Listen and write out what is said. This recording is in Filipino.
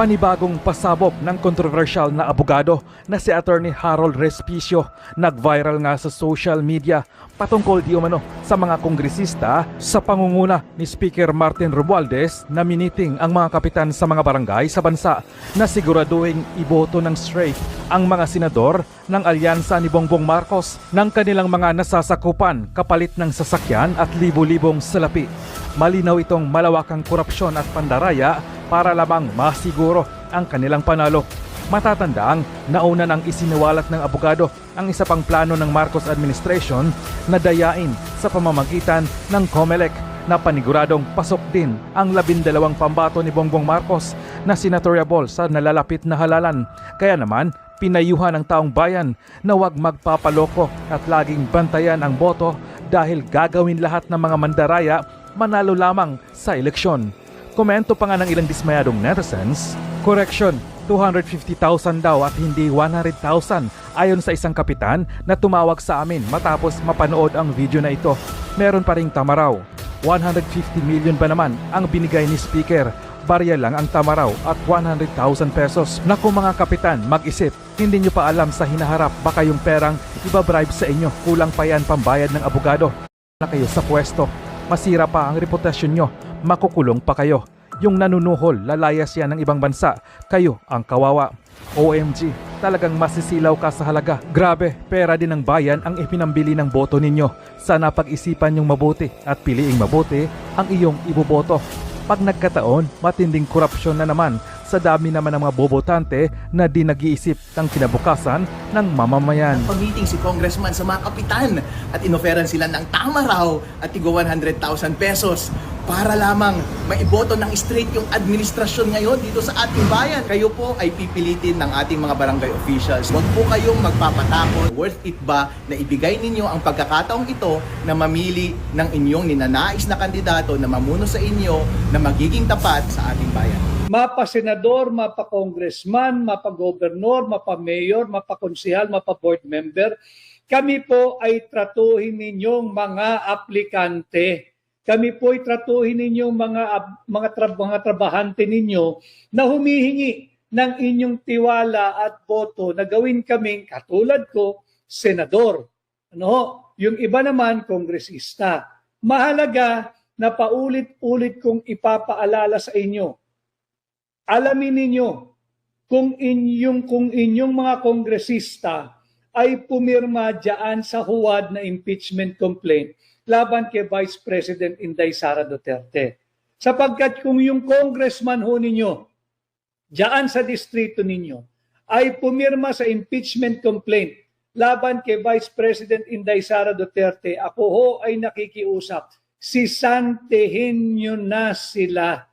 Panibagong pasabog ng kontrobersyal na abogado na si Attorney Harold Respicio nag-viral nga sa social media patungkol di umano sa mga kongresista sa pangunguna ni Speaker Martin Romualdez na miniting ang mga kapitan sa mga barangay sa bansa na siguraduhin iboto ng straight ang mga senador ng alyansa ni Bongbong Marcos ng kanilang mga nasasakupan kapalit ng sasakyan at libo-libong salapi. Malinaw itong malawakang korupsyon at pandaraya para lamang masiguro ang kanilang panalo. Matatandaang nauna nang isiniwalat ng abogado ang isa pang plano ng Marcos administration na dayain sa pamamagitan ng COMELEC na paniguradong pasok din ang labindalawang pambato ni Bongbong Marcos na senatoriable sa nalalapit na halalan. Kaya naman, pinayuhan ng taong bayan na huwag magpapaloko at laging bantayan ang boto dahil gagawin lahat ng mga mandaraya manalo lamang sa eleksyon. Komento pa nga ng ilang dismayadong netizens, Correction, 250,000 daw at hindi 100,000 ayon sa isang kapitan na tumawag sa amin matapos mapanood ang video na ito. Meron pa ring tama raw. 150 million ba naman ang binigay ni speaker? Barya lang ang tama raw at 100,000 pesos. Naku mga kapitan, mag-isip. Hindi nyo pa alam sa hinaharap baka yung perang ibabribe sa inyo. Kulang pa yan pambayad ng abogado. Na kayo sa pwesto. Masira pa ang reputasyon nyo. Makukulong pa kayo. Yung nanunuhol, lalayas yan ng ibang bansa. Kayo ang kawawa. OMG, talagang masisilaw ka sa halaga. Grabe, pera din ng bayan ang ipinambili ng boto ninyo. Sana pag-isipan yung mabuti at piliing mabuti ang iyong iboboto. Pag nagkataon, matinding korupsyon na naman sa dami naman ng mga bobotante na di nag-iisip ng kinabukasan ng mamamayan. Pag-meeting si congressman sa mga kapitan at inoferan sila ng tama raw at tigo 100,000 pesos para lamang maiboto ng straight yung administrasyon ngayon dito sa ating bayan. Kayo po ay pipilitin ng ating mga barangay officials. Huwag po kayong magpapatakot. Worth it ba na ibigay ninyo ang pagkakataong ito na mamili ng inyong ninanais na kandidato na mamuno sa inyo na magiging tapat sa ating bayan? Mapa-senador, mapa-congressman, mapa-gobernor, mapa-mayor, mapa-konsihal, mapa-board member. Kami po ay tratuhin ninyong mga aplikante. Kami po ay tratuhin ninyong mga mga, tra- mga trabahante ninyo na humihingi ng inyong tiwala at boto na gawin kaming katulad ko, senador. Ano? Yung iba naman, kongresista. Mahalaga na paulit-ulit kong ipapaalala sa inyo alamin ninyo kung inyong kung inyong mga kongresista ay pumirma diyan sa huwad na impeachment complaint laban kay Vice President Inday Sara Duterte. Sapagkat kung yung congressman ho ninyo diyan sa distrito ninyo ay pumirma sa impeachment complaint laban kay Vice President Inday Sara Duterte, ako ho ay nakikiusap, sisantihin nyo na sila